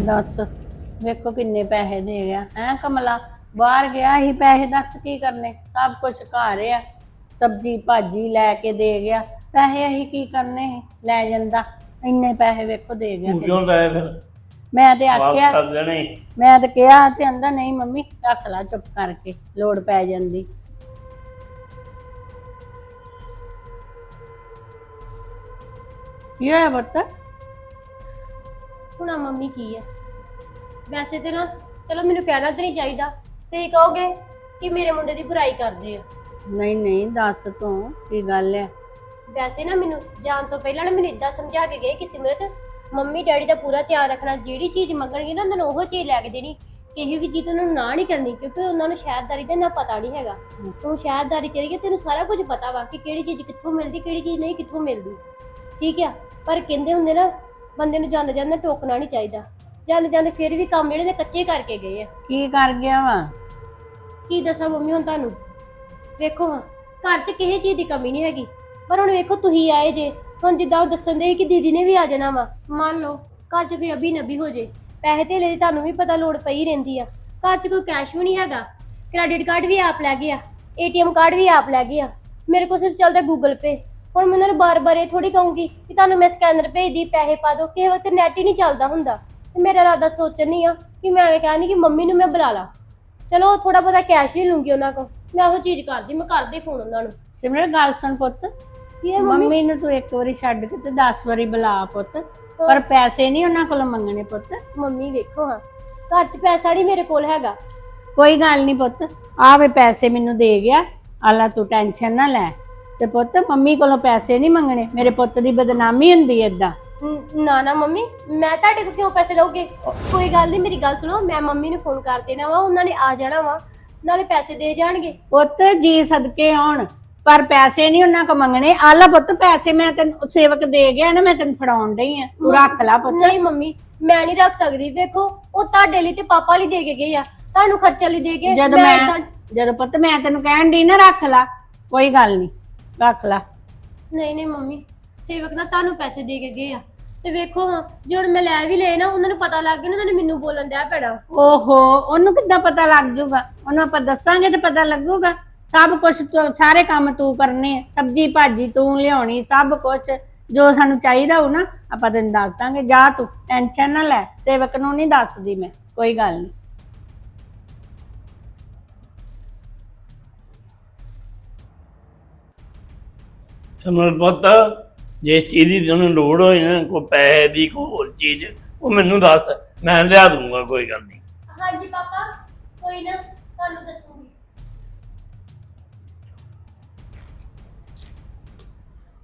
ਦੱਸ ਵੇਖੋ ਕਿੰਨੇ ਪੈਸੇ ਦੇ ਗਿਆ। ਹੈ ਕਮਲਾ ਬਾਹਰ ਗਿਆ ਹੀ ਪੈਸੇ ਦੱਸ ਕੀ ਕਰਨੇ? ਸਭ ਕੁਝ ਘਰ ਆ। ਸਬਜੀ ਭਾਜੀ ਲੈ ਕੇ ਦੇ ਗਿਆ। ਪੈਸੇ ਅਸੀਂ ਕੀ ਕਰਨੇ ਸੀ? ਲੈ ਜਾਂਦਾ। ਇੰਨੇ ਪੈਸੇ ਵੇਖੋ ਦੇ ਗਿਆ ਤੂੰ ਕਿਉਂ ਲੈ ਫਿਰ? ਮੈਂ ਤੇ ਵਾਪਸ ਆਖਿਆ ਕਰ ਦੇਣੇ। ਮੈਂ ਤੇ ਕਿਹਾ ਤੇ ਆਂਦਾ ਨਹੀਂ ਮੰਮੀ ਰੱਖ ਲਾ ਚੁੱਪ ਕਰਕੇ ਲੋੜ ਪੈ ਜਾਂਦੀ। ਕੀ ਹੋਇਆ ਬੱਤਾ ਹੁਣ ਆਹ ਮੰਮੀ ਕੀ ਆ? ਵੈਸੇ ਤੇ ਨਾ ਚਲੋ ਮੈਨੂੰ ਕਹਿਣਾ ਤੇ ਨਹੀਂ ਚਾਹੀਦਾ। ਤੁਸੀਂ ਕਹੋਗੇ ਕਿ ਮੇਰੇ ਮੁੰਡੇ ਦੀ ਬੁਰਾਈ ਕਰਦੇ ਆ। ਨਹੀਂ ਨਹੀਂ ਦੱਸ ਤੂੰ ਕੀ ਗੱਲ ਹੈ ਵੈਸੇ ਨਾ ਮੈਨੂੰ ਜਾਣ ਤੋਂ ਪਹਿਲਾਂ ਨਾ ਮੈਨੂੰ ਇਦਾਂ ਸਮਝਾ ਕੇ ਗਏ ਕਿ ਸਿਮਰਤ ਮੰਮੀ ਡੈਡੀ ਦਾ ਪੂਰਾ ਧਿਆਨ ਰੱਖਣਾ ਜਿਹੜੀ ਚੀਜ਼ ਮੰਗਣਗੇ ਨਾ ਉਹਨਾਂ ਨੂੰ ਉਹ ਚੀਜ਼ ਲੈ ਕੇ ਦੇਣੀ। ਕਿਸੇ ਵੀ ਚੀਜ਼ ਉਹਨਾਂ ਨੂੰ ਨਾ ਨਹੀਂ ਕਰਨੀ ਕਿਉਂਕਿ ਉਹਨਾਂ ਨੂੰ ਸ਼ਹਿਰਦਾਰੀ ਦਾ ਨਾ ਪਤਾ ਨਹੀਂ ਹੈਗਾ। ਤੂੰ ਸ਼ਹਿਰਦਾਰੀ ਚਲੀ ਗਿਆ ਤੈਨੂੰ ਸਾਰਾ ਕੁਝ ਪਤਾ ਵਾ ਕਿ ਕਿਹੜੀ ਚੀਜ਼ ਕਿੱਥੋਂ ਮਿਲਦੀ ਕਿਹੜੀ ਚੀਜ਼ ਨਹੀਂ ਕਿੱਥੋਂ ਮਿਲਦੀ। ਠੀਕ ਆ? ਪਰ ਕਹਿੰਦੇ ਹੁੰਦੇ ਨਾ ਬੰਦੇ ਨੂੰ ਜਾਂਦੇ ਜਾਂਦੇ ਟੋਕਣਾ ਨਹੀਂ ਚਾਹੀਦਾ। ਜਾਂਦੇ ਜਾਂਦੇ ਫਿਰ ਵੀ ਕੰਮ ਜਿਹੜੇ ਨੇ ਕੱਚੇ ਕਰਕੇ ਗਏ ਆ। ਕੀ ਕਰ ਗਿਆ ਵਾ? ਕੀ ਦੱਸਾਂ ਮੰਮੀ ਹੁਣ ਤੁਹਾਨੂੰ? ਵੇਖੋ ਹਾਂ ਘਰ 'ਚ ਕਿਸੇ ਚੀਜ਼ ਦੀ ਕਮੀ ਨਹੀਂ ਹੈਗੀ। ਪਰ ਹੁਣ ਵੇਖੋ ਤੁਸੀਂ ਆਏ ਜੇ ਹੁਣ ਜਿੱਦਾਂ ਉਹ ਦੱਸਣ ਦੇ ਕਿ ਦੀਦੀ ਨੇ ਵੀ ਆ ਜਾਣਾ ਵਾ। ਮੰਨ ਲਓ ਘਰ 'ਚ ਕੋਈ ਅਭੀ ਨਬੀ ਹੋ ਜੇ। ਪੈਸੇ ਧੇਲੇ ਦੀ ਤੁਹਾਨੂੰ ਵੀ ਪਤਾ ਲੋੜ ਪਈ ਰਹਿੰਦੀ ਆ। ਘਰ 'ਚ ਕੋਈ ਕੈਸ਼ ਵੀ ਨਹੀਂ ਹੈਗਾ। ਕ੍ਰੈਡਿਟ ਕਾਰਡ ਵੀ ਆਪ ਲੈ ਗਏ ਆ। ਏਟੀਐਮ ਕਾਰਡ ਵੀ ਆਪ ਲੈ ਗਏ ਆ। ਮੇਰੇ ਕੋਲ ਸਿਰਫ ਚੱਲਦਾ ਗੂਗਲ ਪੇ ਹੁਣ ਮੈਂ ਉਹਨਾਂ ਨੂੰ ਬਾਰ-ਬਾਰ ਇਹ ਥੋੜੀ ਕਹੂੰਗੀ ਕਿ ਤੁਹਾਨੂੰ ਮੈਂ ਸਕੈਨਰ ਭੇਜਦੀ ਪੈਸੇ ਪਾ ਦਿਓ ਕਿਸੇ ਵਕਤ ਨੈਟ ਹੀ ਨਹੀਂ ਚੱਲਦਾ ਹੁੰਦਾ। ਤੇ ਮੇਰਾ ਇਰਾਦਾ ਸੋਚਣੀ ਆ ਕਿ ਮੈਂ ਐਵੇਂ ਕਹਿਣੀ ਕਿ ਮੰਮੀ ਨੂੰ ਮੈਂ ਬੁਲਾ ਲਾਂ। ਚਲੋ ਥੋੜਾ ਬਹੁਤਾ ਕੈਸ਼ ਹੀ ਲੂੰਗੀ ਉਹਨਾਂ ਕੋਲ। ਮੈਂ ਉਹ ਚੀਜ਼ ਕਰਦੀ ਮੈਂ ਕਰਦੀ ਫੋਨ ਉਹਨਾਂ ਨੂੰ। ਸਿਮਰਨ ਗੱਲ ਸੁਣ ਪੁੱਤ। ਕੀ ਹੈ ਮੰਮੀ? ਮੰਮੀ ਨੂੰ ਤੂੰ ਇੱਕ ਵਾਰੀ ਛੱਡ ਕੇ ਤੇ 10 ਵਾਰੀ ਬੁਲਾ ਪੁੱਤ। ਪਰ ਪੈਸੇ ਨਹੀਂ ਉਹਨਾਂ ਕੋਲੋਂ ਮੰਗਣੇ ਪੁੱਤ। ਮੰਮੀ ਵੇਖੋ ਹਾਂ। ਘਰ 'ਚ ਪੈਸਾ ਨਹੀਂ ਮੇਰੇ ਕੋਲ ਹੈਗਾ। ਕੋਈ ਗੱਲ ਨਹੀਂ ਪੁੱਤ। ਆਵੇ ਪੈਸੇ ਮੈਨੂੰ ਦੇ ਗਿਆ। ਆਲਾ ਤੂੰ ਟੈਨਸ਼ਨ ਨਾ ਲੈ। ਤੇ ਪੁੱਤ ਮੰਮੀ ਕੋਲੋਂ ਪੈਸੇ ਨਹੀਂ ਮੰਗਣੇ? ਮੇਰੇ ਪੁੱਤ ਦੀ ਬਦਨਾਮੀ ਹੁੰਦੀ ਏਦਾਂ। ਨ- ਨਾ ਨਾ ਮੰਮੀ ਮੈਂ ਤੁਹਾਡੇ ਕੋਲ ਕਿਉਂ ਪੈਸੇ ਲਓਗੇ ਕੋਈ ਗੱਲ ਨਹੀਂ ਮੇਰੀ ਗੱਲ ਸੁਣੋ ਮੈਂ ਮੰਮੀ ਨੂੰ ਫੋਨ ਕਰ ਦੇਣਾ ਵਾ ਉਹਨਾਂ ਨੇ ਆ ਜਾਣਾ ਵਾ ਨਾਲੇ ਪੈਸੇ ਦੇ ਜਾਣਗੇ। ਪੁੱਤ ਜੀ ਸਦਕੇ ਆਉਣ ਪਰ ਪੈਸੇ ਨਹੀਂ ਉਹਨਾਂ ਕੋ ਮੰਗਣੇ। ਆਲਾ ਪੁੱਤ ਪੈਸੇ ਮੈਂ ਤੈਨੂੰ ਸੇਵਕ ਦੇ ਗਿਆ ਨਾ ਮੈਂ ਤੈਨੂੰ ਫੜਾਉਣ ਡਈ ਆ। ਤੂੰ ਰੱਖ ਲੈ ਪੁੱਤ। ਨਹੀਂ ਮੰਮੀ ਮੈਂ ਨਹੀਂ ਰੱਖ ਸਕਦੀ ਵੇਖੋ ਉਹ ਤੁਹਾਡੇ ਲਈ ਤੇ ਪਾਪਾ ਲਈ ਦੇ ਕੇ ਗਏ ਆ। ਤੁਹਾਨੂੰ ਖਰਚੇ ਲਈ ਦੇ ਗਏ ਜਦੋਂ ਮੈਂ ਏਦਾਂ- ਜਦੋਂ ਪੁੱਤ ਮੈਂ ਤੈਨੂੰ ਕਹਿਣ ਦੀ ਨਾ ਰੱਖ ਲਾ। ਕੋਈ ਗੱਲ ਨਹੀਂ ਰੱਖ ਲਾ। ਨਹੀਂ ਨਹੀਂ ਮੰਮੀ ਸੇਵਕ ਨਾ ਤੁਹਾਨੂੰ ਪੈਸੇ ਦੇ ਕੇ ਗਏ ਆ। ਤੇ ਵੇਖੋ ਹਾਂ ਜੇ ਹੁਣ ਮੈਂ ਲੈ ਵੀ ਲਏ ਨਾ ਉਹਨਾਂ ਨੂੰ ਪਤਾ ਲੱਗ ਗਿਆ ਨਾ ਉਹਨਾਂ ਨੇ ਮੈਨੂੰ ਬੋਲਣ ਦਿਆ ਪੈਣਾ ਓਹੋ ਉਹਨੂੰ ਕਿੱਦਾਂ ਪਤਾ ਲੱਗ ਜਾਊਗਾ ਉਹਨੂੰ ਆਪਾਂ ਦੱਸਾਂਗੇ ਤੇ ਪਤਾ ਲੱਗੂਗਾ। ਸਭ ਕੁਝ ਸਾਰੇ ਕੰਮ ਤੂੰ ਕਰਨੇ ਆ। ਸਬਜੀ ਭਾਜੀ ਤੂੰ ਲਿਆਉਣੀ ਸਭ ਕੁਝ ਜੋ ਸਾਨੂੰ ਚਾਹੀਦਾ ਹੋ ਨਾ ਆਪਾਂ ਤੈਨੂੰ ਦੱਸ ਦਾਂਗੇ। ਜਾ ਤੂੰ ਟੈਨਸ਼ਨ ਨਾ ਲੈ ਸੇਵਕ ਨੂੰ ਨਹੀਂ ਦੱਸਦੀ ਮੈਂ ਕੋਈ ਗੱਲ ਨਹੀਂ ਸਮਰ ਪੁੱਤ, ਜੇ ਚੀਜ਼ ਦੀ ਤੈਨੂੰ ਲੋੜ ਹੋਏ ਨਾ, ਕੋਈ ਪੈਸੇ ਦੀ, ਕੋਈ ਹੋਰ ਚੀਜ਼, ਉਹ ਮੈਨੂੰ ਦੱਸ, ਮੈਂ ਲਿਆ ਦੂੰਗਾ ਕੋਈ ਗੱਲ ਨਹੀਂ। ਹਾਂਜੀ ਪਾਪਾ, ਕੋਈ ਨਾ, ਤੁਹਾਨੂੰ ਦੱਸੂਗੀ।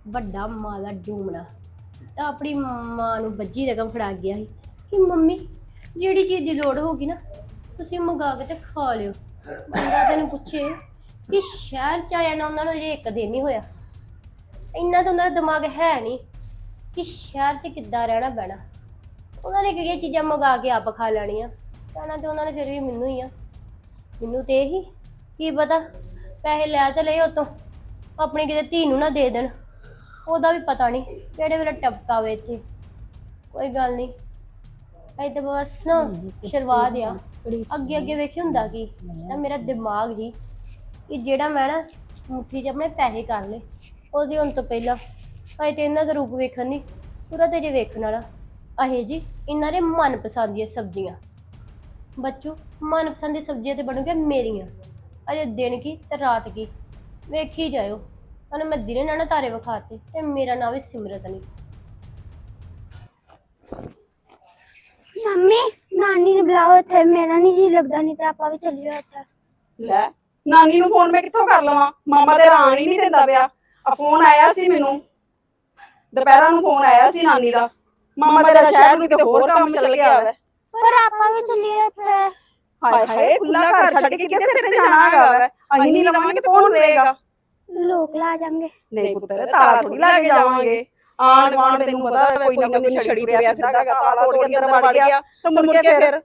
ਵੱਡਾ ਮਾਂ ਦਾ ਡੂਮਣਾ, ਤਾਂ ਆਪਣੀ ਮਾਂ ਨੂੰ ਬੱਜੀ ਰਕਮ ਫੜਾ ਗਿਆ ਸੀ, ਕਿ ਮੰਮੀ, ਜਿਹੜੀ ਚੀਜ਼ ਦੀ ਲੋੜ ਹੋਗੀ ਨਾ, ਤੁਸੀਂ ਮੰਗਾ ਕੇ ਤੇ ਖਾ ਲਿਓ। ਬੰਦਾ ਤੈਨੂੰ ਪੁੱਛੇ ਕਿ ਸ਼ਹਿਰ ਚ ਆਇਆ ਨਾ, ਉਹਨਾਂ ਨੂੰ ਜੇ ਇੱਕ ਦਿਨ ਨਹੀਂ ਹੋਇਆ। ਇੰਨਾ ਤਾਂ ਉਹਨਾਂ ਦਾ ਦਿਮਾਗ ਹੈ ਨਹੀਂ ਕਿ ਸ਼ਹਿਰ 'ਚ ਕਿੱਦਾਂ ਰਹਿਣਾ ਬਹਿਣਾ ਉਹਨਾਂ ਨੇ ਕਿਹੜੀਆਂ ਚੀਜ਼ਾਂ ਮੰਗਾ ਕੇ ਆਪ ਖਾ ਲੈਣੀਆਂ। ਕਹਿਣਾ ਤੇ ਉਹਨਾਂ ਨੇ ਫਿਰ ਵੀ ਮੈਨੂੰ ਹੀ ਆ। ਮੈਨੂੰ ਤੇ ਇਹੀ ਕੀ ਪਤਾ ਪੈਸੇ ਲੈ ਤੇ ਲਏ ਉਤੋਂ ਆਪਣੀ ਕਿਤੇ ਧੀ ਨੂੰ ਨਾ ਦੇ ਦੇਣ। ਉਹਦਾ ਵੀ ਪਤਾ ਨਹੀਂ ਕਿਹੜੇ ਵੇਲੇ ਟਪਕਾ ਵੇ ਇੱਥੇ। ਕੋਈ ਗੱਲ ਨਹੀਂ। ਇਹ ਤਾਂ ਬਸ ਨਾ ਸ਼ੁਰੂਆਤ ਆ। ਅੱਗੇ ਅੱਗੇ ਵੇਖੀ ਹੁੰਦਾ ਕੀ ਤਾਂ ਮੇਰਾ ਦਿਮਾਗ ਹੀ ਕਿ ਜਿਹੜਾ ਮੈਂ ਨਾ ਮੁੱਠੀ 'ਚ ਆਪਣੇ ਪੈਸੇ ਕਰ ਲਏ। ਉਹਦੇ ਹੁਣ ਤੋਂ ਪਹਿਲਾਂ। ਅਜੇ ਤੇ ਇਹਨਾਂ ਦਾ ਰੂਪ ਵੇਖਣ ਨਹੀਂ ਪੂਰਾ ਤੇ ਜੇ ਵੇਖਣ ਵਾਲਾ। ਅਹੇ ਜੀ ਇਹਨਾਂ ਦੇ ਮਨਪਸੰਦ ਦੀਆਂ ਸਬਜ਼ੀਆਂ। ਬੱਚੂ ਮਨਪਸੰਦ ਦੀ ਸਬਜ਼ੀਆਂ ਤੇ ਬਣੂਗੀਆਂ ਮੇਰੀਆਂ। ਅਜੇ ਦਿਨ ਕੀ ਤੇ ਰਾਤ ਕੀ? ਵੇਖੀ ਜਾਇਓ। ਉਹਨੇ ਮੈਂ ਦਿਨੇ ਨਾ ਨਾ ਤਾਰੇ ਵਿਖਾਤੇ ਤੇ ਮੇਰਾ ਨਾਮ ਵੀ ਸਿਮਰਤ ਨਹੀਂ ਮੰਮੀ ਨਾਨੀ ਨੂੰ ਬੁਲਾਓ ਇੱਥੇ। ਮੇਰਾ ਨਹੀਂ ਜੀ ਲੱਗਦਾ ਨਹੀਂ ਤੇ ਆਪਾਂ ਵੀ ਚੱਲੀਏ ਉੱਥੇ। ਲੈ ਨਾਨੀ ਨੂੰ ਫੋਨ ਮੈਂ ਕਿੱਥੋਂ ਕਰ ਲਵਾਂ? ਮਾਮਾ ਤੇ ਆਣ ਹੀ ਨਹੀਂ ਦਿੰਦਾ ਪਿਆ। ਆ ਫੋਨ ਆਇਆ ਸੀ ਮੈਨੂੰ। ਦੁਪਹਿਰਾਂ ਨੂੰ ਫੋਨ ਆਇਆ ਸੀ ਨਾਨੀ ਦਾ। ਮਾਮਾ ਤੇਰਾ ਸ਼ਹਿਰ ਨੂੰ ਕਿਤੇ ਹੋਰ ਕੰਮ ਚੱਲ ਗਿਆ ਵਾ ਪਰ ਆਪਾਂ ਵੀ ਚੱਲੀਏ ਉੱਥੇ। ਹਾਏ ਹਾਏ ਖੁੱਲਾ ਘਰ ਛੱਡ ਕੇ ਕਿੱਥੇ ਸਿਰ ਜਾਣਾ ਹੈਗਾ ਅਸੀਂ ਨਹੀਂ ਲਵਾਂਗੇ ਤੇ ਕੌਣ ਰਹੇਗਾ? ਲੋਕ ਲਾ ਜਾਣਗੇ। ਨਹੀਂ ਪੁੱਤਰ ਤਾਲਾ ਥੋੜੀ ਲਾ ਕੇ ਜਾਵਾਂਗੇ। ਆਣ ਵਾਣ ਤੈਨੂੰ ਪਤਾ ਹੈ ਕੋਈ ਨਾ ਕੋਈ ਛੜੀ ਤੁਰਿਆ ਫਿਰਦਾ ਹੈਗਾ ਤਾਲਾ ਤੋੜ ਕੇ ਅੰਦਰ ਵੜ ਗਿਆ। ਤੇ ਮੁੜ ਕੇ ਫਿਰ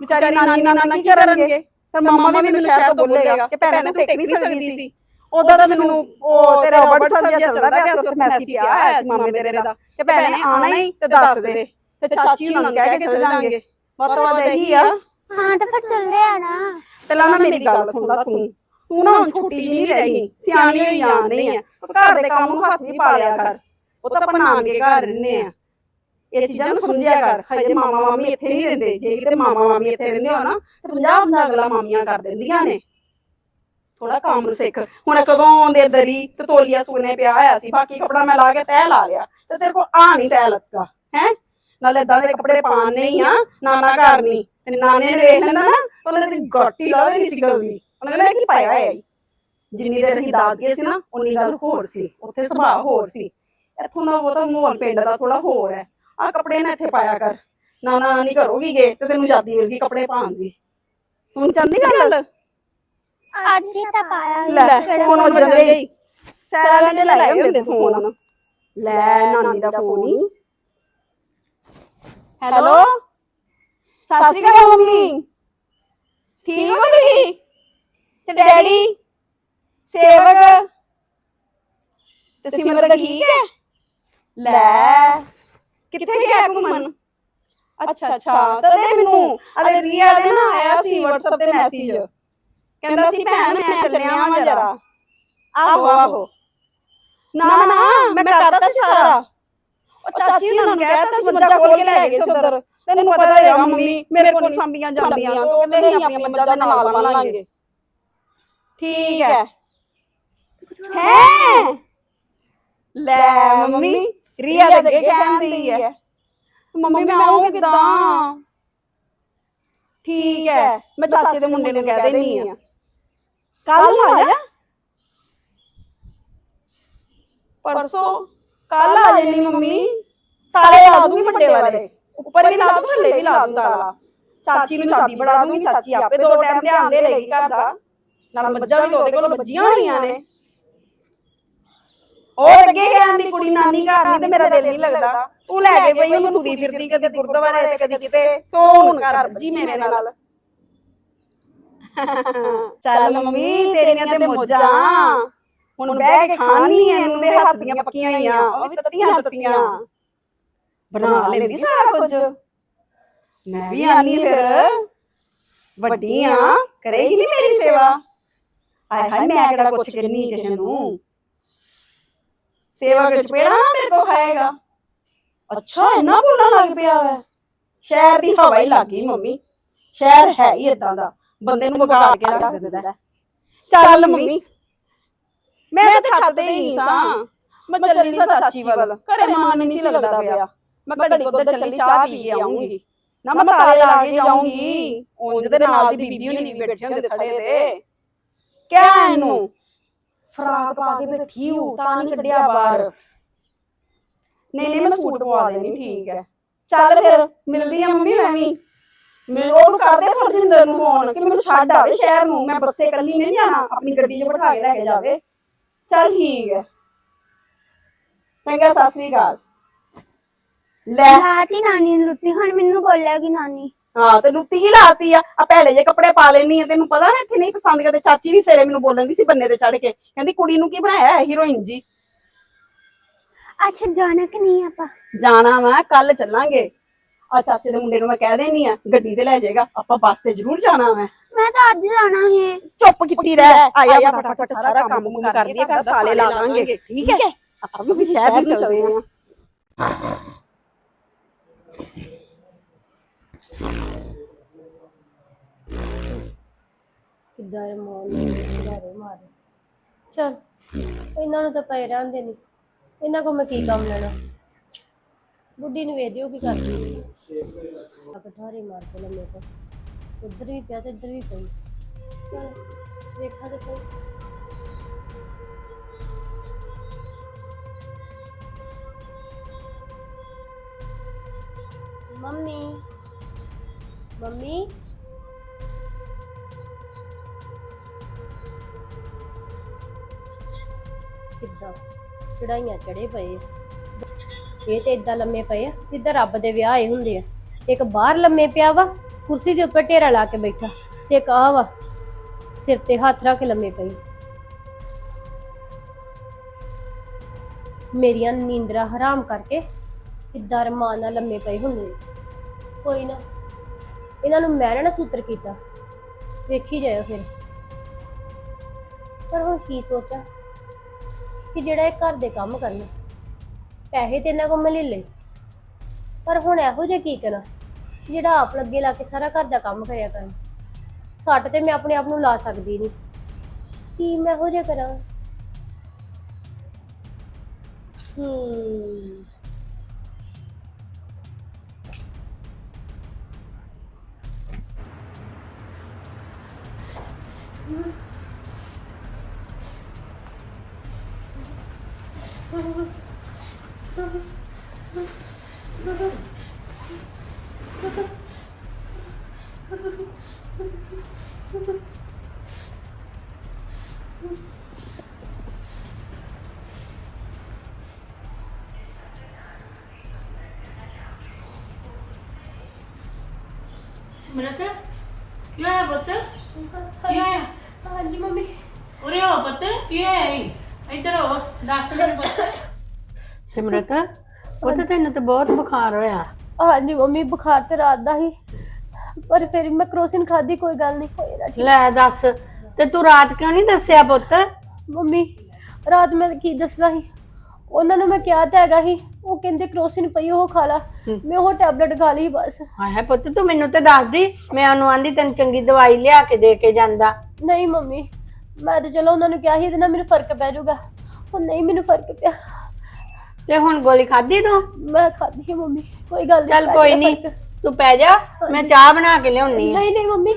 ਵਿਚਾਰੀ ਨਾਨੀ ਨਾਨਾ ਕੀ ਕਰਨਗੇ? ਫਿਰ ਮਾਮਾ ਵੀ ਮੈਨੂੰ ਸ਼ਹਿਰ ਤੋਂ ਬੋਲੇਗਾ। ਕਿ ਭੈਣੇ ਤੂੰ ਟਿਕ ਨਹੀਂ ਸਕਦੀ ਸੀ। ਉਦੋਂ ਤਾਂ ਮੈਨੂੰ ਉਹ ਤੇਰਾ ਸਾਹਿਬ ਜਿਹਾ ਚੱਲਦਾ ਪਿਆ ਸੀ ਉੱਥੇ ਮੈਸੇਜ ਪਿਆ ਆਇਆ ਸੀ ਮਾਮੇ ਤੇਰੇ ਦਾ। ਕਿ ਭੈਣੇ ਆਣਾ ਹੀ ਤੇ ਦੱਸ ਦੇ। ਤੇ ਚਾਚੀ ਉਹਨਾਂ ਨੂੰ ਕਹਿ ਕੇ ਚਲੇ ਜਾਾਂਗੇ ਵੱਧ ਤੋਂ ਵੱਧ ਇਹੀ ਆ। ਹਾਂ ਤਾਂ ਫਿਰ ਚੱਲਦੇ ਆ ਨਾ। ਪਹਿਲਾਂ ਨਾ ਮੇਰੀ ਗੱਲ ਸੁਣ ਲੈ ਤੂੰ। ਤੂੰ। ਨਾ ਹੁਣ ਛੋਟੀ ਨਹੀਂ ਰਹੀ। ਸਿਆਣੀ ਹੋਈ ਜਾਣ ਰਹੀ ਆ। ਘਰ ਦੇ ਕੰਮ ਨੂੰ ਹੱਥ ਨਹੀਂ ਪਾ ਲਿਆ ਕਰ। ਉਹ ਤਾਂ ਆਪਾਂ ਨਾਨਕੇ ਘਰ ਰਹਿੰਦੇ ਆ। ਇਹ ਚੀਜ਼ਾਂ ਨੂੰ ਸਮਝਿਆ ਕਰ। ਹਜੇ ਮਾਮਾ ਮਾਮੀ ਇੱਥੇ ਨਹੀਂ ਰਹਿੰਦੇ ਜੇ ਕਿਤੇ ਮਾਮਾ ਮਾਮੀ ਇੱਥੇ ਰਹਿੰਦੇ ਹੋ ਨਾ ਤੇ ਪੰਜਾਬ ਹੁੰਦਾ ਅਗਲਾ ਮਾਮੀਆਂ ਕਰ ਦਿੰਦੀਆਂ ਨੇ ਥੋੜਾ ਕੰਮ ਨੂੰ ਸਿੱਖ। ਹੁਣ ਕਦੋਂ ਆਉਂਦੇ ਦਰੀ? ਤੇ ਤੋਲੀਆ ਸੋਨੇ ਪਿਆ ਹੋਇਆ ਸੀ। ਬਾਕੀ ਕੱਪੜਾ ਮੈਂ ਲਾ ਕੇ ਤੈਅ ਲਾ ਲਿਆ। ਤੇ ਤੇਰੇ ਕੋਲ ਆ ਨਹੀਂ ਤੈਅ ਲੱਗਾ ਹੈ? ਨਾਲੇ ਏਦਾਂ ਦੇ ਕੱਪੜੇ ਪਾਣ ਨਹੀਂ ਆ। ਨਾਨਾ ਘਰ ਨਹੀਂ। ਤੇ ਨਾਨੇ ਨੇ ਵੇਖ ਲੈਣਾ ਨਾ ਉਹਨੇ ਤੇ ਗਾਟੀ ਲਾ ਦੇਣੀ ਸੀ ਗੱਲ। ਦੀ ਉਹਨੇ ਕਹਿੰਦਾ ਕੀ ਪਾਇਆ ਈ ਜਿੰਨੀ ਦੇਰ ਅਸੀਂ ਦਾਦਕੇ ਸੀ ਨਾ ਉਨੀ ਗੱਲ ਹੋਰ ਸੀ। ਉੱਥੇ ਸੁਭਾਅ ਹੋਰ ਸੀ। ਇੱਥੋਂ ਦਾ ਬਹੁਤਾ ਮਾਹੌਲ ਪਿੰਡ ਦਾ ਥੋੜਾ ਹੋਰ ਹੈ। ਆ ਕੱਪੜੇ ਨਾ ਇੱਥੇ ਪਾਇਆ ਕਰ। ਨਾਨਾ ਨਾਨੀ ਘਰੋਂ ਵੀ ਗਏ ਤੇ ਤੈਨੂੰ ਜਾਦੀ ਮਿਲ ਗਈ ਕੱਪੜੇ ਪਾਉਣ ਦੀ। ਸੁਣ ਚੰਦੀ ਗੱਲ? ਅੱਜ ਹੀ ਤਾਂ ਪਾਇਆ ਲੈ ਫੋਨ? ਹੋ। ਜਾਂਦੇ ਹੀ ਸਾਇਲੈਂਟ ਲੈ ਆਏ ਹੁੰਦੇ ਫੋਨ। ਲੈ ਨਾਨੀ ਦਾ ਫੋਨ ਹੀ। ਹੈਲੋ? ਸਤਿ ਸ਼੍ਰੀ ਅਕਾਲ ਮੰਮੀ। ਠੀਕ ਹੋ ਤੁਸੀਂ? ਤੇ ਡੈਡੀ? ਸੇਵਕ? ਤੇ ਸਿਮਰਨ ਠੀਕ ਹੈ? ਲੈ। ਕਿੱਥੇ ਗਿਆ ਘੁੰਮਣ? ਅੱਛਾ ਅੱਛਾ। ਤਦੇ ਮੈਨੂੰ ਅਰੇ ਰੀਆ ਦੇ ਨਾ ਆਇਆ ਸੀ WhatsApp ਤੇ ਮੈਸੇਜ ਕਹਿੰਦਾ ਸੀ ਭੈਣ ਮੈਂ ਚੱਲਿਆ ਵਾਂ ਜਰਾ। ਆਹੋ ਆਹੋ ਨਾ ਨਾ ਮੈਂ ਕਰਤਾ ਸੀ ਸਾਰਾ। ਉਹ ਚਾਚੀ ਉਹਨਾਂ ਨੂੰ ਕਹਿਤਾ ਸੀ ਮੱਝਾਂ ਕੋਲ ਕੇ ਲੈ ਗਏ ਸੀ ਉਧਰ। ਤੈਨੂੰ ਪਤਾ ਹੈਗਾ ਮੰਮੀ ਮੇਰੇ ਕੋਲ ਸਾਂਭੀਆਂ ਜਾਂਦੀਆਂ। ਉਹ ਕਹਿੰਦੇ ਨਹੀਂ ਆਪਣੀਆਂ ਮੱਝਾਂ ਨਾਲ ਬੰਨਾਂਗੇ ਠੀਕ ਹੈ। ਹੈ। ਲੈ ਮੰਮੀ ਰੀਆ ਦੇ ਅੱਗੇ ਕਹਿੰਦੀ ਹੈ। ਮੰਮੀ ਮੈਂ ਆਉਂ ਕਿਦਾਂ? ਠੀਕ ਹੈ। ਮੈਂ ਚਾਚੇ ਦੇ ਮੁੰਡੇ ਨੂੰ ਕਹਿ ਦੇਣੀ ਆ ਕੱਲ ਆ ਜਾ। ਪਰਸੋਂ ਕੱਲ ਆ ਜਾਣੀ ਮੰਮੀ। ਤਾਲੇ ਲਾ ਦੂੰਗੀ ਵੱਡੇ ਵਾਲੇ। ਉੱਪਰ ਵੀ ਲਾ ਦੂੰ ਥੱਲੇ ਵੀ ਲਾ ਦੂੰ ਤਾਲਾ। ਚਾਚੀ ਨੂੰ ਚਾਬੀ ਬੜਾ ਦੂੰਗੀ ਚਾਚੀ ਆਪੇ ਦੋ ਟਾਈਮ ਧਿਆਨ ਦੇ ਲੇਗੀ ਘਰ ਦਾ। ਨਾਲ ਮੱਝਾਂ ਵੀ ਉਹਦੇ ਕੋਲ ਵੱਜੀਆਂ ਹੋਈਆਂ ਨੇ। ਉਹ ਅੱਗੇ ਕਹਿੰਦੀ ਕੁੜੀ ਨਾਨੀ ਘਰ ਨਹੀਂ ਤੇ ਮੇਰਾ ਦਿਲ ਨਹੀਂ ਲੱਗਦਾ। ਤੂੰ ਲੈ ਕੇ ਪਈ ਉਹਨੂੰ ਤੁਰੀ ਫਿਰਦੀ ਕਦੇ ਗੁਰਦੁਆਰੇ ਤੇ ਕਦੇ ਕਿਤੇ। ਤੂੰ ਹੁਣ ਘਰ ਭੱਜੀ ਮੇਰੇ ਨਾਲ। ਚੱਲ ਮੰਮੀ ਤੇਰੀਆਂ ਤੇ ਮੋਜਾਂ। ਹੁਣ ਬਹਿ ਕੇ ਖਾਣੀ ਐ ਇਹਨੂੰ ਮੇਰੇ ਹੱਥ ਦੀਆਂ ਪੱਕੀਆਂ ਹੋਈਆਂ ਉਹ ਵੀ ਤੱਤੀਆਂ ਤੱਤੀਆਂ ਬਣਾ ਲੈਂਦੀ ਸਾਰਾ ਕੁਝ। ਮੈਂ ਵੀ ਆਨੀ ਫਿਰ। ਵੱਡੀ ਆ ਕਰੇਗੀ ਨਹੀਂ ਮੇਰੀ ਸੇਵਾ। ਹਾਏ ਹਾਏ ਮੈਂ ਕਿਹੜਾ ਕੁਛ ਕਰਨੀ ਕਿਸੇ ਨੂੰ। ਸੇਵਾ ਵਿੱਚ ਪੇੜਾ ਮੇਰੇ ਕੋ ਖਾਏਗਾ ਅੱਛਾ ਇੰਨਾ ਬੋਲਣ ਲੱਗ ਪਿਆ ਹੈ ਸ਼ਹਿਰ ਦੀ ਹਵਾ ਹੀ ਲੱਗ ਗਈ ਮੰਮੀ। ਸ਼ਹਿਰ ਹੈ ਹੀ ਇਦਾਂ ਦਾ। ਬੰਦੇ ਨੂੰ ਵਿਗਾੜ ਕੇ ਰੱਖ ਦਿੰਦਾ ਹੈ। ਚੱਲ ਮੰਮੀ। ਮੈਂ ਤਾਂ ਛੱਡ ਹੀ ਨਹੀਂ ਸਾਂ। ਮੈਂ ਚੱਲੀ ਸਾਂ ਚਾਚੀ ਵੱਲ। ਘਰੇ ਮਨ ਨਹੀਂ ਸੀ ਲੱਗਦਾ ਪਿਆ। ਮੈਂ ਘੜੀ ਕੋਲ ਚੱਲੀ ਚਾਹ ਪੀ ਕੇ ਆਉਂਗੀ ਨਾ ਮੈਂ ਤਾਲੇ ਲਾ ਕੇ ਜਾਊਂਗੀ। ਉਂਝ ਦੇ ਨਾਲ ਦੀ ਬੀਬੀ ਹੁਣੀ ਬੈਠੇ ਹੁੰਦੇ ਥੜੇ ਤੇ। ਕਿਆ ਇਹਨੂੰ? ਫਰਾਕ ਪਾ ਕੇ ਬੈਠੀ ਹੂੰ ਤਾਂ ਨਹੀਂ ਕੱਢਿਆ ਬਾਹਰ। ਨਹੀਂ ਨਹੀਂ ਮੈਂ ਸੂਟ ਪਵਾ ਦੇਣੀ ਠੀਕ ਹੈ। ਚੱਲ ਫਿਰ ਮਿਲਦੀ ਆ ਮੰਮੀ ਮੈਂ ਵੀ। ਮੈਂ ਉਹਨੂੰ ਕਰਦੇ ਫਰਜਿੰਦਰ ਨੂੰ ਫੋਨ ਕਿ ਮੈਨੂੰ ਛੱਡ ਆਵੇ ਸ਼ਹਿਰ ਨੂੰ ਮੈਂ ਬੱਸੇ ਇਕੱਲੀ ਨਹੀਂ ਜਾਣਾ ਆਪਣੀ ਗੱਡੀ 'ਚ ਬਿਠਾ ਕੇ ਲੈ ਕੇ ਜਾਵੇ। ਚੱਲ ਠੀਕ ਹੈ। ਚੰਗਾ ਸਤਿ ਸ੍ਰੀ ਅਕਾਲ। ਲੈ। ਲਾਤੀ ਨਾਨੀ ਨੂੰ ਰੋਟੀ ਹੁਣ ਮੈਨੂੰ ਬੋਲੇਗੀ ਨਾਨੀ। ਹਾਂ ਤੇ ਲੁੱਤੀ ਹੀ ਲਾਤੀ ਆ। ਆ ਭੈੜੇ ਜੇ ਕੱਪੜੇ ਪਾ ਲੈਣੀ ਆ ਤੈਨੂੰ ਪਤਾ ਨਾ ਇੱਥੇ ਨਹੀਂ ਪਸੰਦ ਕਰਦੇ। ਚਾਚੀ ਵੀ ਸਵੇਰੇ ਮੈਨੂੰ ਬੋਲਣ ਦੀ ਸੀ ਬੰਨੇ ਤੇ ਚੜ ਕੇ। ਕਹਿੰਦੀ ਕੁੜੀ ਨੂੰ ਕੀ ਬਣਾਇਆ ਹੀਰੋਇਨ ਜੀ? ਅੱਛਾ ਜਾਣਾ ਕਿ ਨਹੀਂ ਆਪਾਂ? ਜਾਣਾ ਵਾ ਕੱਲ ਚੱਲਾਂਗੇ। ਆ ਚਾਚੇ ਦੇ ਮੁੰਡੇ ਨੂੰ ਮੈਂ ਕਹਿ ਦੇਣੀ ਆ ਗੱਡੀ ਤੇ ਲੈ ਜਾਏਗਾ ਆਪਾਂ ਬੱਸ ਤੇ ਜ਼ਰੂਰ ਜਾਣਾ ਵਾ। ਮੈਂ ਤਾਂ ਅੱਜ ਜਾਣਾ ਹੈ ਚੁੱਪ ਕੀਤੀ ਰਹਿ ਆਇਆ ਫਟਾਫਟ ਸਾਰਾ ਕੰਮ ਕੁਮ ਕਰ ਲਈਏ ਘਰ ਦਾ ਤਾਲੇ ਲਾ ਲਾਂਗੇ ਠੀਕ ਹੈ? ਆਪਾਂ ਵੀ ਸ਼ਹਿਰ ਨੂੰ ਚੱਲਦੇ ਆ। ਕਿੱਦਾਂ ਮੌਲ ਘਰੇ ਮਾਰੇ ਚਲ ਇਹਨਾਂ ਨੂੰ ਤਾਂ ਪਏ ਰਹਿੰਦੇ ਨਹੀਂ ਇਹਨਾਂ ਕੋ ਮੈਂ ਕੀ ਕੰਮ ਲੈਣਾ? ਬੁੱਢੀ ਨੂੰ ਵੇਖ ਦਿਓ ਕੀ ਕਰਦੀ। ਆ ਕਠਾਰੇ ਮਾਰ ਕੇ ਲੰਮੇ ਕੋ ਉਧਰ ਵੀ ਪਿਆ ਤੇ ਇੱਧਰ ਵੀ ਪਈ ਚਲ ਵੇਖਾ ਤੇ ਸਹੀ ਮੰਮੀ ਮੰਮੀ ਕਿੱਦਾਂ ਚੜਾਈਆਂ ਚੜੇ ਪਏ ਆ। ਇਹ ਤੇ ਇਦਾਂ ਲੰਮੇ ਪਏ ਆ, ਜਿੱਦਾਂ ਰੱਬ ਦੇ ਵਿਆਹ ਆਏ ਹੁੰਦੇ ਆ। ਇੱਕ ਬਾਹਰ ਲੰਮੇ ਪਿਆ ਵਾ, ਕੁਰਸੀ ਦੇ ਉੱਪਰ ਢੇਰਾ ਲਾ ਕੇ ਬੈਠਾ, ਤੇ ਇੱਕ ਆ ਵਾ, ਸਿਰ ਤੇ ਹੱਥ ਰੱਖ ਕੇ ਲੰਮੇ ਪਈ ਮੇਰੀਆਂ ਨੀਂਦਰਾਂ ਹਰਾਮ ਕਰਕੇ ਕਿੱਦਾਂ ਰਮਾਨ ਨਾਲ ਲੰਮੇ ਪਏ ਹੁੰਦੇ ਨੇ। ਕੋਈ ਨਾ, ਇਹਨਾਂ ਨੂੰ ਮੈਂ ਨਾ ਸੂਤਰ ਕੀਤਾ। ਵੇਖੀ ਜਾਇਓ ਫਿਰ। ਪਰ ਹੁਣ ਕੀ ਸੋਚਾਂ? ਕਿ ਜਿਹੜਾ ਇਹ ਘਰ ਦੇ ਕੰਮ ਕਰਨ ਪੈਸੇ ਤੇ ਇਹਨਾਂ ਕੋਲ ਮੈਂ ਲੈ ਲਏ। ਪਰ ਹੁਣ ਇਹੋ ਜਿਹਾ ਕੀ ਕਰਾਂ? ਜਿਹੜਾ ਆਪ ਲੱਗੇ ਲਾ ਕੇ ਸਾਰਾ ਘਰ ਦਾ ਕੰਮ ਕਰਿਆ ਕਰਾਂ। ਸੱਟ ਤੇ ਮੈਂ ਆਪਣੇ ਆਪ ਨੂੰ ਲਾ ਸਕਦੀ ਨਹੀਂ। ਕੀ ਮੈਂ ਇਹੋ ਜਿਹਾ ਕਰਾਂ? ਹੂੰ। ਸਿਮਰਤ ਕੀ ਹੋਇਆ ਪੁੱਤ? ਕੀ ਹੋਇਆ? ਹਾਂਜੀ ਮੰਮੀ। ਉਰੇ ਹੋ ਪੁੱਤ ਕੀ ਹੋਇਆ ਈ? ਇੱਧਰ ਹੋ ਦੱਸ ਮੈਨੂੰ ਪੁੱਤ। ਸਿਮਰਤ ਪੁੱਤ ਤੈਨੂੰ ਤਾਂ ਬਹੁਤ ਬੁਖਾਰ ਹੋਇਆ। ਹਾਂਜੀ ਮੰਮੀ ਬੁਖਾਰ ਤੇ ਰਾਤ ਦਾ ਹੀ। ਪਰ ਫਿਰ ਵੀ ਮੈਂ ਕਰੋਸਿਨ ਖਾਦੀ ਕੋਈ ਗੱਲ ਨਹੀਂ ਹੋਈ। ਲੈ ਦੱਸ ਤੇ ਤੂੰ ਰਾਤ ਕਿਉਂ ਨਹੀਂ ਦੱਸਿਆ ਪੁੱਤ? ਮੰਮੀ ਰਾਤ ਮੈਂ ਕੀ ਦੱਸਣਾ ਸੀ? ਉਹਨਾਂ ਨੂੰ ਮੈਂ ਕਿਹਾ ਤਾਂ ਹੈਗਾ ਸੀ ਉਹ ਕਹਿੰਦੇ ਕਰੋਸਿਨ ਪਈ ਉਹ ਖਾ ਲਾ। ਮੈਂ ਉਹ ਟੈਬਲੇਟ ਖਾ ਲਈ ਬਸ। ਹਾਏ ਪੁੱਤ ਤੂੰ ਮੈਨੂੰ ਤੇ ਦੱਸਦੀ ਮੈਂ ਉਹਨੂੰ ਆਂਦੀ ਤੈਨੂੰ ਚੰਗੀ ਦਵਾਈ ਲਿਆ ਕੇ ਦੇ ਕੇ ਜਾਂਦਾ। ਨਹੀਂ ਮੰਮੀ ਮੈਂ ਤਾਂ ਚਲੋ ਉਹਨਾਂ ਨੂੰ ਕਿਹਾ ਸੀ ਇਹਦੇ ਨਾਲ ਮੈਨੂੰ ਫ਼ਰਕ ਪੈ ਜਾਊਗਾ। ਉਹ ਨਹੀਂ ਮੈਨੂੰ ਫ਼ਰਕ ਪਿਆ। ਤੇ ਹੁਣ ਗੋਲੀ ਖਾਧੀ ਤੂੰ? ਮੈਂ ਖਾਦੀ ਹੈ ਮੰਮੀ ਕੋਈ ਗੱਲ ਚੱਲ ਪੈ ਕੋਈ ਜਾਊਗਾ ਨਹੀਂ ਫ਼ਰਕ। ਤੂੰ ਪੈ ਜਾ ਮੈਂ ਚਾਹ ਬਣਾ ਕੇ ਲਿਆਉਣੀ ਆ। ਨਹੀਂ ਨਹੀਂ ਮੰਮੀ।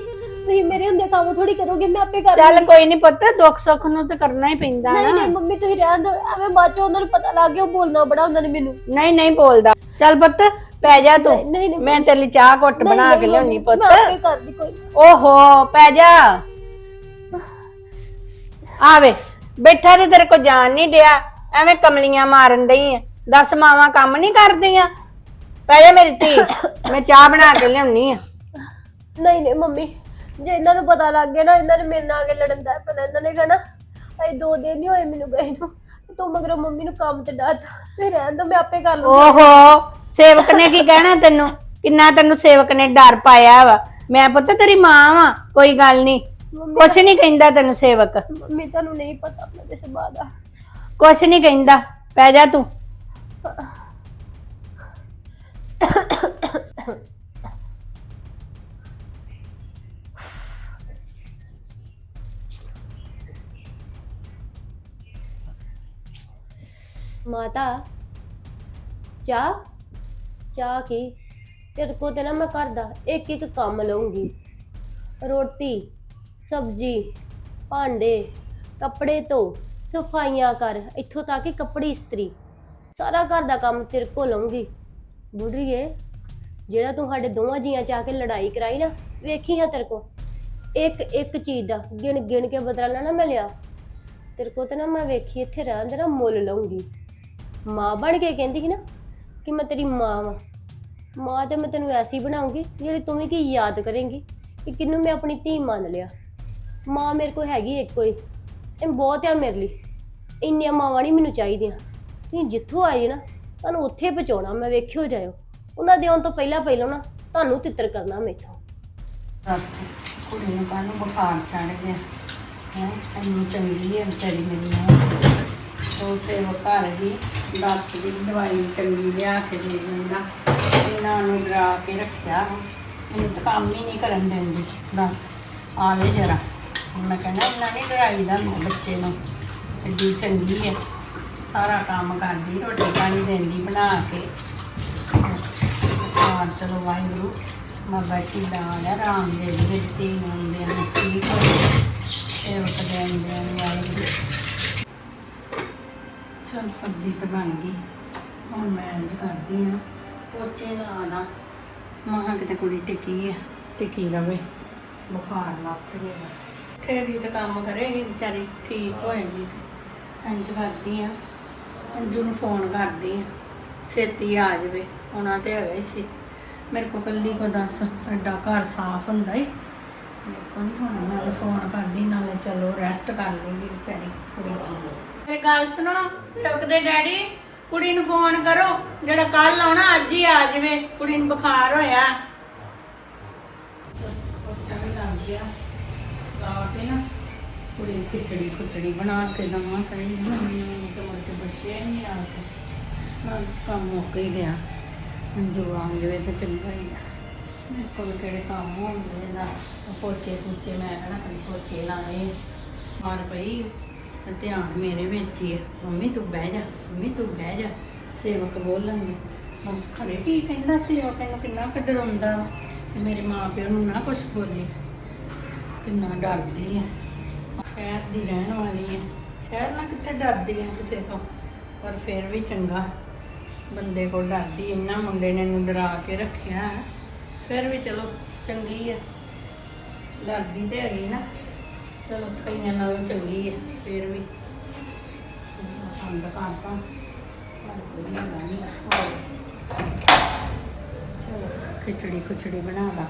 ਤੁਸੀਂ ਮੇਰੇ ਹੁੰਦੇ ਕੰਮ ਥੋੜੀ ਕਰੋਗੇ ਮੈਂ ਆਪੇ ਕਰ ਚੱਲ ਕੋਈ ਨਹੀਂ ਪੁੱਤ ਦੁੱਖ ਸੁੱਖ ਨੂੰ ਤੇ ਕਰਨਾ ਹੀ ਪੈਂਦਾ ਨਹੀਂ ਨਾ। ਨਹੀਂ ਮੰਮੀ ਤੁਸੀਂ ਰਹਿਣ ਦਿਓ ਐਵੇਂ ਬਾਅਦ ਚ ਉਹਨਾਂ ਨੂੰ ਪਤਾ ਲੱਗ ਗਿਆ ਉਹ ਬੋਲਣਾ ਬੜਾ ਹੁੰਦਾ ਨੇ ਮੈਨੂੰ। ਨਹੀਂ ਨਹੀਂ ਬੋਲਦਾ। ਚੱਲ ਪੁੱਤ ਪੈ ਜਾ ਤੂੰ। ਨਹੀਂ, ਨਹੀਂ, ਨਹੀਂ। ਮੈਂ ਤੇਰੇ ਲਈ ਚਾਹ ਘੁੱਟ ਨਹੀਂ, ਬਣਾ ਨਹੀਂ ਕੇ ਲਿਆਉਣੀ ਪੁੱਤ। ਮੈਂ ਆਪੇ ਕਰਦੀ ਕੋਈ ਓਹੋ ਪੈ ਜਾ। ਆਵੇ ਬੈਠਾ ਤੇ ਤੇਰੇ ਕੋ ਜਾਣ ਨਹੀਂ ਡਿਆ। ਐਵੇਂ ਕਮਲੀਆਂ ਮਾਰਨ ਡਈ ਆ। ਦਸ ਮਾਵਾਂ ਕੰਮ ਨਹੀਂ ਕਰਦੀਆਂ। ਪੈ ਜਾ ਮੇਰੀ ਧੀ ਮੈਂ ਚਾਹ ਬਣਾ ਕੇ ਲਿਆਉਣੀ ਆ। ਨਹੀਂ ਨਹੀਂ ਮੰਮੀ ਜੇ ਇਹਨਾਂ ਨੂੰ ਪਤਾ ਲੱਗ ਗਿਆ ਨਾ ਇਹਨਾਂ ਨੇ ਮੇਰੇ ਨਾਲ ਆ ਕੇ ਲੜਨ ਦਾ ਪਰ ਇਹਨਾਂ ਨੇ ਕਹਣਾ ਅਈ ਦੋ ਦਿਨ ਨਹੀਂ ਹੋਏ ਮੈਨੂੰ ਗਏ ਨੂੰ ਤੂੰ ਮਗਰੋਂ ਮੰਮੀ ਨੂੰ ਕੰਮ ਤੇ ਡਾਟ ਤੇ ਰਹਿਣ ਦੋ ਮੈਂ ਆਪੇ ਕਰ ਲੂੰਗੀ। ਓਹੋ ਸੇਵਕ ਨੇ ਕੀ ਕਹਿਣਾ ਤੈਨੂੰ? ਕਿੰਨਾ ਤੈਨੂੰ ਸੇਵਕ ਨੇ ਡਰ ਪਾਇਆ ਵਾ? ਮੈਂ ਪੁੱਤ ਤੇਰੀ ਮਾਂ ਵਾਂ ਕੋਈ ਗੱਲ ਨਹੀਂ ਮੰਮੀ ਕੁਛ ਨਹੀਂ ਕਹਿੰਦਾ ਤੈਨੂੰ ਸੇਵਕ। ਮੰਮੀ ਤੁਹਾਨੂੰ ਨਹੀਂ ਪਤਾ ਆਪਣੇ ਦੇ ਸੁਭਾਅ ਦਾ। ਕੁਛ ਨਹੀਂ ਕਹਿੰਦਾ। ਪੈ ਜਾ ਤੂੰ। ਮਾਤਾ, ਚਾਹ ਚਾਹ ਕੀ? ਤੇਰੇ ਕੋ ਤੇ ਨਾ ਮੈਂ ਘਰ ਦਾ ਇੱਕ ਇੱਕ ਕੰਮ ਲਊਂਗੀ। ਰੋਟੀ, ਸਬਜ਼ੀ, ਭਾਂਡੇ, ਕੱਪੜੇ ਧੋ, ਸਫਾਈਆਂ ਕਰ, ਇੱਥੋਂ ਤੱਕ ਕਿ ਕੱਪੜੇ ਇਸਤਰੀ। ਸਾਰਾ ਘਰ ਦਾ ਕੰਮ ਤੇਰੇ ਕੋ ਲਊਂਗੀ। ਬੁੜੀਏ ਜਿਹੜਾ ਤੂੰ ਸਾਡੇ ਦੋਵਾਂ ਜੀਆਂ ਚ ਕੇ ਲੜਾਈ ਕਰਾਈ ਨਾ, ਵੇਖੀ ਹਾਂ ਤੇਰੇ ਕੋ ਇੱਕ ਇੱਕ ਚੀਜ਼ ਦਾ ਗਿਣ ਗਿਣ ਕੇ ਬਦਲਾ ਨਾ ਨਾ ਮੈਂ ਲਿਆ। ਤੇਰੇ ਕੋ ਤੇ ਨਾ ਮੈਂ ਵੇਖੀ, ਇੱਥੇ ਰਹਿਣ ਦੇ ਨਾ ਮੁੱਲ ਲਊਂਗੀ। ਮਾਂ ਬਣ ਕੇ ਕਹਿੰਦੀ ਸੀ ਨਾ ਕਿ ਮੈਂ ਤੇਰੀ ਮਾਂ ਵਾਂ। ਮਾਂ ਤੇ ਮੈਂ ਤੈਨੂੰ ਐਸੀ ਬਣਾਉਂਗੀ ਜਿਹੜੀ ਤੂੰ ਵੀ ਕੀ ਯਾਦ ਕਰੇਂਗੀ ਕਿ ਕਿੰਨੂੰ ਮੈਂ ਆਪਣੀ ਧੀ ਮੰਨ ਲਿਆ। ਮਾਂ ਮੇਰੇ ਕੋਲ ਹੈਗੀ ਇੱਕੋ ਹੀ। ਇਹ ਬਹੁਤ ਆ ਮੇਰੇ ਲਈ। ਇੰਨੀਆਂ ਮਾਵਾਂ ਨਹੀਂ ਮੈਨੂੰ ਚਾਹੀਦੀਆਂ। ਤੁਸੀਂ ਜਿੱਥੋਂ ਆਏ ਨਾ, ਤੁਹਾਨੂੰ ਉੱਥੇ ਪਹੁੰਚਾਉਣਾ, ਮੈਂ ਵੇਖਿਓ ਜਾਇਓ। ਉਹਨਾਂ ਦੇ ਆਉਣ ਤੋਂ ਪਹਿਲਾਂ ਪਹਿਲਾਂ ਨਾ ਤੁਹਾਨੂੰ ਤਿੱਤਰ ਕਰਨਾ ਮੇਥੋਂ। ਦੱਸ, ਕੁੜੀ ਨੂੰ ਕਾਹਨੂੰ ਬੁਖਾਰ ਚੜ ਗਿਆ। ਹੈ, ਇੰਨੀ ਚੰਗੀ ਹੈ ਵਿਚਾਰੀ ਮੇਰੀ ਉਹ ਸੇਵਕ ਘਰ ਹੀ ਦਸ ਦੀ ਦਵਾਈ ਚੰਗੀ ਲਿਆ ਕੇ ਦੇ ਦਿੰਦਾ। ਇਹਨਾਂ ਨੂੰ ਡਰਾ ਕੇ ਰੱਖਿਆ। ਮੈਨੂੰ ਤਾਂ ਕੰਮ ਹੀ ਨਹੀਂ ਕਰਨ ਦਿੰਦੀ। ਦੱਸ ਆ ਜਰਾ। ਮੈਂ ਕਹਿੰਦਾ ਇਹਨਾਂ ਨੇ ਡਰਾਈ ਦਾ ਨਾ ਬੱਚੇ ਨੂੰ। ਐਡੀ ਚੰਗੀ ਹੈ। ਸਾਰਾ ਕੰਮ ਕਰਦੀ, ਰੋਟੀ ਪਾਣੀ ਦਿੰਦੀ ਬਣਾ ਕੇ। ਹਾਂ, ਚਲੋ ਵਾਹਿਗੁਰੂ। ਬਾਬਾ ਸ਼ੀਲਾ ਆ ਰਾਮ ਦੇ ਵਿੱਚ ਤੀਨ ਹੁੰਦੇ ਨੇ ਠੀਕ ਹੋ। ਸੇਵਕ ਦੇ ਹੁੰਦੇ ਨੇ ਵਾਹਿਗੁਰੂ। ਚਲ ਸਬਜ਼ੀ ਤਾਂ ਬਣ ਗਈ। ਹੁਣ ਮੈਂ ਇੰਝ ਕਰਦੀ ਆ। ਪੋਚੇ ਲਾ ਦਾਂ। ਮਹਾਂ ਕਿਤੇ ਕੁੜੀ ਟਿਕੀ ਆ, ਟਿਕੀ ਰਵੇ। ਬੁਖਾਰ ਲੱਥ ਜਾਏਗਾ ਫੇਰ ਹੀ ਤਾਂ ਕੰਮ ਕਰੇਗੀ ਵਿਚਾਰੀ, ਠੀਕ ਹੋਏਗੀ ਤੇ। ਇੰਝ ਕਰਦੀ ਆ। ਅੰਜੂ ਨੂੰ ਫੋਨ ਕਰਦੀ ਆ। ਛੇਤੀ ਆ ਜਾਵੇ, ਉਹਨਾਂ ਤੇ ਹੈਗਾ ਹੀ ਸੀ। ਮੇਰੇ ਕੋ ਕੱਲੀ ਕੋ ਦੱਸ, ਐਡਾ ਘਰ ਸਾਫ਼ ਹੁੰਦਾ ਈ। ਦੇਖੋ ਨਹੀਂ ਹੁਣ ਮੈਂ ਫੋਨ ਕਰਦੀ, ਨਾਲੇ ਚਲੋ ਰੈਸਟ ਕਰ ਲੇਗੀ ਵਿਚਾਰੀ, ਕੁੜੀ ਇਹ ਗੱਲ ਸੁਣੋ ਸੇਵਕ ਦੇ ਡੈਡੀ, ਕੁੜੀ ਨੂੰ ਫੋਨ ਕਰੋ, ਜਿਹੜਾ ਕੱਲ ਆਉਣਾ, ਅੱਜ ਹੀ ਆ ਜਾਵੇ, ਕੁੜੀ ਨੂੰ ਬੁਖਾਰ ਹੋਇਆ। ਜਿਹਾ ਲਾ ਕੇ ਨਾ, ਕੁੜੀ ਨੂੰ ਖਿਚੜੀ ਖੁਚੜੀ ਬਣਾ ਕੇ ਦਵਾਂ ਕਰੀ ਮੰਮੀ ਨੂੰ ਤੇ ਮੁੜ ਕੇ ਬੱਚੇ ਨਹੀਂ ਆ ਕੇ। ਹਾਂ ਕੰਮ ਮੁੱਕ ਹੀ ਗਿਆ। ਜੋ ਆ ਜਾਵੇ ਤੇ ਚੰਗਾ ਹੀ ਆ। ਮੇਰੇ ਕੋਲ ਕਿਹੜੇ ਕੰਮ ਹੁੰਦੇ ਨਾ ਪੋਚੇ ਪੁੱਚੇ ਮੈਂ ਕਹਿਣਾ ਕਦੀ ਪੋਚੇ ਲਾਏ। ਮਾਰ ਪਈ। ਤੇ ਧਿਆਨ ਮੇਰੇ ਵਿੱਚ ਹੀ ਹੈ ਮੰਮੀ, ਤੂੰ ਬਹਿ ਜਾ, ਮੰਮੀ, ਤੂੰ ਬਹਿ ਜਾ। ਸੇਵਕ ਬੋਲਣਗੇ। ਬਸ ਖਰੇ ਕੀ ਕਹਿੰਦਾ ਸੇਵਕ? ਇਹਨੂੰ ਕਿੰਨਾ ਕੁ ਡਰਾਉਂਦਾ ਤੇ ਮੇਰੇ ਮਾਂ ਪਿਓ ਨੂੰ ਨਾ ਕੁਛ ਬੋਲੀ। ਕਿੰਨਾ ਡਰਦੀ ਹੈ ਸ਼ਹਿਰ ਦੀ ਰਹਿਣ ਵਾਲੀ ਹੈ ਸ਼ਹਿਰ ਨਾਲ ਕਿੱਥੇ ਡਰਦੀ ਹੈ ਕਿਸੇ ਤੋਂ? ਪਰ ਫਿਰ ਵੀ ਚੰਗਾ। ਬੰਦੇ ਕੋਲ ਡਰਦੀ, ਇੰਨਾ ਮੁੰਡੇ ਨੇ ਇਹਨੂੰ ਡਰਾ ਕੇ ਰੱਖਿਆ। ਹੈ। ਫਿਰ ਵੀ ਚਲੋ, ਚੰਗੀ ਹੈ ਡਰਦੀ ਤੇ ਹੈਗੀ ਨਾ। ਚਲੋ, ਕਈਆਂ ਨਾਲੋਂ ਚੰਗੀ ਹੈ ਫਿਰ ਵੀ। ਅੰਦ ਕਰਤਾ ਪਰ ਕੋਈ ਨਹੀਂ ਚਲੋ, ਖਿਚੜੀ ਖੁਚੜੀ ਬਣਾ ਲਾ।